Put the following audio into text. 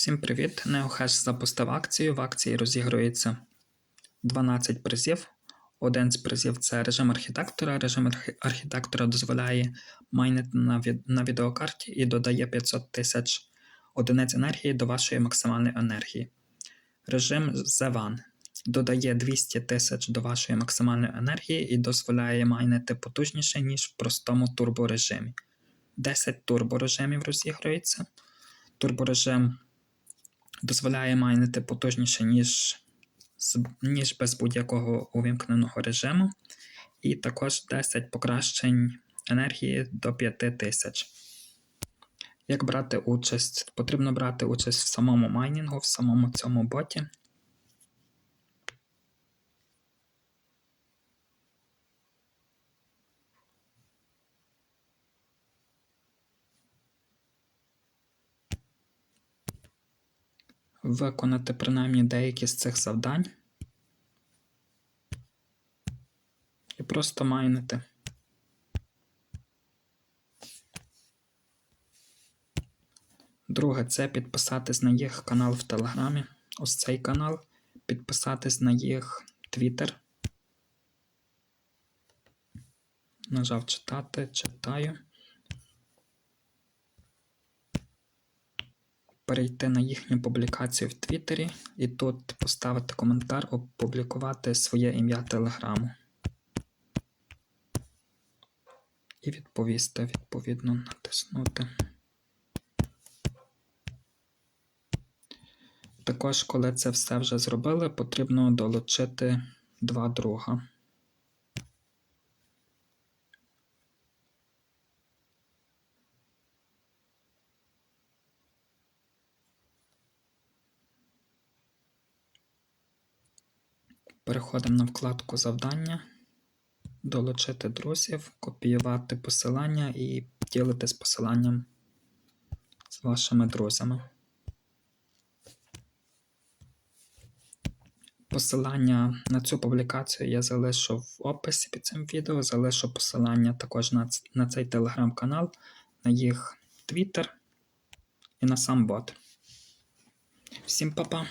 Всім привіт! NeoHash запустив акцію. В акції розігрується 12 призів. Один з призів це режим архітектора. Режим архітектора дозволяє майнити на, від- на відеокарті і додає 500 тисяч одиниць енергії до вашої максимальної енергії. Режим The додає 200 тисяч до вашої максимальної енергії і дозволяє майнити потужніше, ніж в простому турборежимі. 10 турборежимів розігрується. Турборежим дозволяє майнити потужніше, ніж, ніж без будь-якого увімкненого режиму. І також 10 покращень енергії до 5000. Як брати участь? Потрібно брати участь в самому майнінгу, в самому цьому боті. Виконати принаймні деякі з цих завдань. І просто майнити. Друге, це підписатись на їх канал в Телеграмі. Ось цей канал. Підписатись на їх Твіттер. Нажав читати, читаю. Перейти на їхню публікацію в Твіттері і тут поставити коментар, опублікувати своє ім'я Телеграму. І відповісти, відповідно, натиснути. Також, коли це все вже зробили, потрібно долучити два друга. Переходимо на вкладку завдання, долучити друзів, копіювати посилання і ділитись посиланням з вашими друзями. Посилання на цю публікацію я залишу в описі під цим відео. Залишу посилання також на, на цей телеграм-канал, на їх твіттер і на сам бот. Всім па-па!